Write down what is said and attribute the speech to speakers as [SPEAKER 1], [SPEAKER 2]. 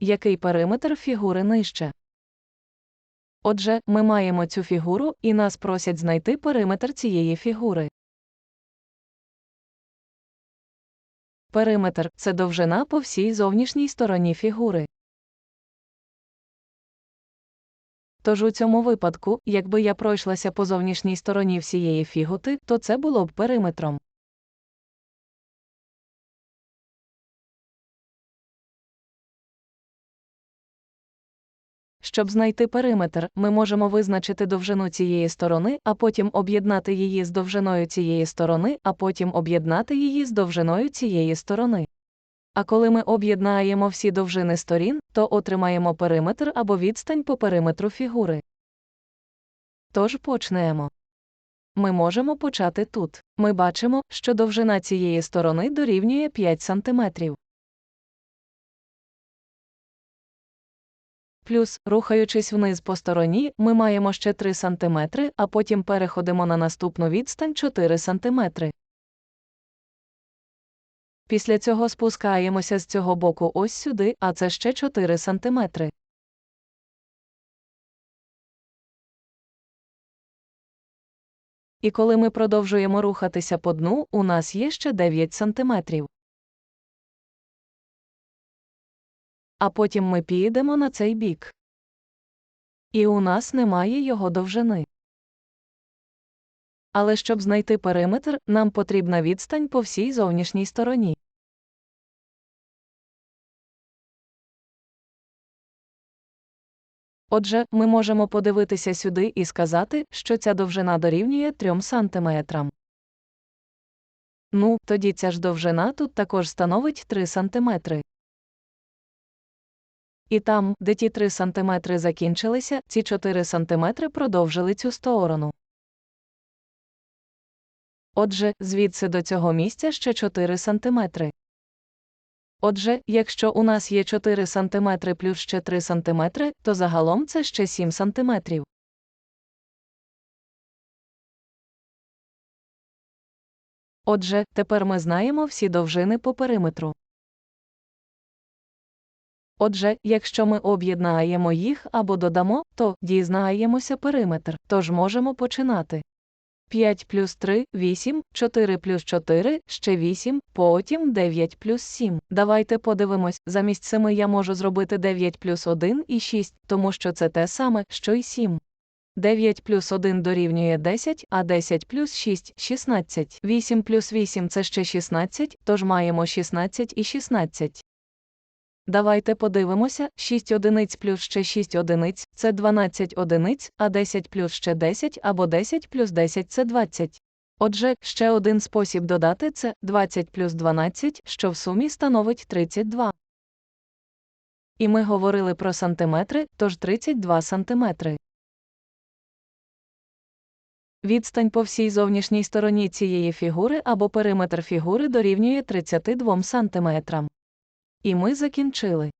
[SPEAKER 1] який периметр фігури нижче. Отже, ми маємо цю фігуру, і нас просять знайти периметр цієї фігури. Периметр це довжина по всій зовнішній стороні фігури. Тож у цьому випадку, якби я пройшлася по зовнішній стороні всієї фігути, то це було б периметром. Щоб знайти периметр, ми можемо визначити довжину цієї сторони, а потім об'єднати її з довжиною цієї сторони, а потім об'єднати її з довжиною цієї сторони. А коли ми об'єднаємо всі довжини сторін, то отримаємо периметр або відстань по периметру фігури. Тож почнемо. Ми можемо почати тут. Ми бачимо, що довжина цієї сторони дорівнює 5 см. Плюс, рухаючись вниз по стороні, ми маємо ще 3 см, а потім переходимо на наступну відстань 4 см. Після цього спускаємося з цього боку ось сюди, а це ще 4 см. І коли ми продовжуємо рухатися по дну, у нас є ще 9 см. А потім ми підемо на цей бік. І у нас немає його довжини. Але щоб знайти периметр, нам потрібна відстань по всій зовнішній стороні. Отже, ми можемо подивитися сюди і сказати, що ця довжина дорівнює 3 см. Ну, тоді ця ж довжина тут також становить 3 см. І там, де ті 3 см закінчилися, ці 4 см продовжили цю сторону. Отже, звідси до цього місця ще 4 см. Отже, якщо у нас є 4 см плюс ще 3 см, то загалом це ще 7 см. Отже, тепер ми знаємо всі довжини по периметру. Отже, якщо ми об'єднаємо їх або додамо, то дізнаємося периметр, тож можемо починати. 5 плюс 3 – 8, 4 плюс 4 – ще 8, потім 9 плюс 7. Давайте подивимось, замість 7 я можу зробити 9 плюс 1 і 6, тому що це те саме, що й 7. 9 плюс 1 дорівнює 10, а 10 плюс 6 – 16. 8 плюс 8 – це ще 16, тож маємо 16 і 16. Давайте подивимося, 6 одиниць плюс ще 6 одиниць – це 12 одиниць, а 10 плюс ще 10 або 10 плюс 10 – це 20. Отже, ще один спосіб додати це 20 плюс 12, що в сумі становить 32. І ми говорили про сантиметри, тож 32 сантиметри. Відстань по всій зовнішній стороні цієї фігури або периметр фігури дорівнює 32 сантиметрам. І ми закінчили.